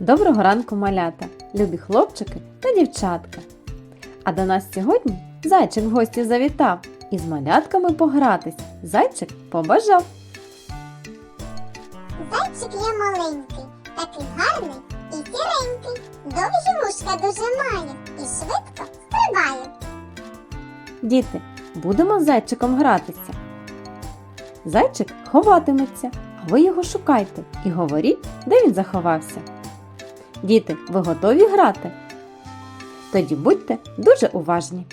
Доброго ранку, малята, любі хлопчики та дівчатка. А до нас сьогодні зайчик в гості завітав і з малятками погратись. Зайчик побажав. Зайчик є маленький, такий гарний і сіренький. Довгі вушка дуже має і швидко стрибає. Діти, будемо з зайчиком гратися. Зайчик ховатиметься, а ви його шукайте і говоріть, де він заховався. Діти, ви готові грати? Тоді будьте дуже уважні.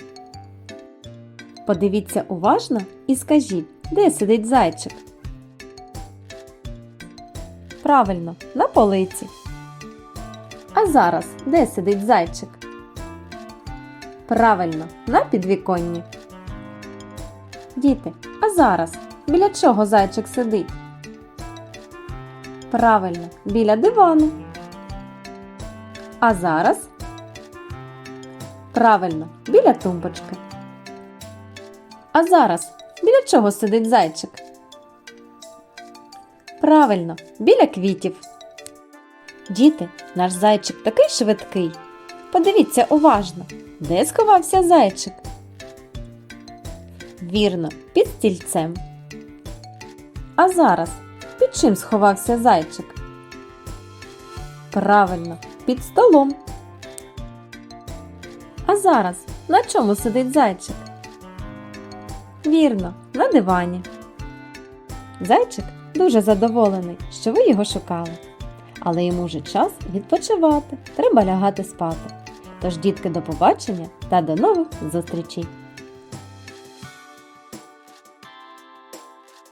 Подивіться уважно і скажіть, де сидить зайчик. Правильно, на полиці. А зараз де сидить зайчик? Правильно, на підвіконні. Діти, а зараз біля чого зайчик сидить? Правильно, біля дивану. А зараз? Правильно, біля тумбочки. А зараз біля чого сидить зайчик? Правильно, біля квітів. Діти, наш зайчик такий швидкий. Подивіться уважно, де сховався зайчик? Вірно, під стільцем. А зараз під чим сховався зайчик? Правильно, під столом. А зараз на чому сидить зайчик? Вірно, на дивані. Зайчик дуже задоволений, що ви його шукали. Але йому вже час відпочивати, треба лягати спати. Тож, дітки, до побачення та до нових зустрічей!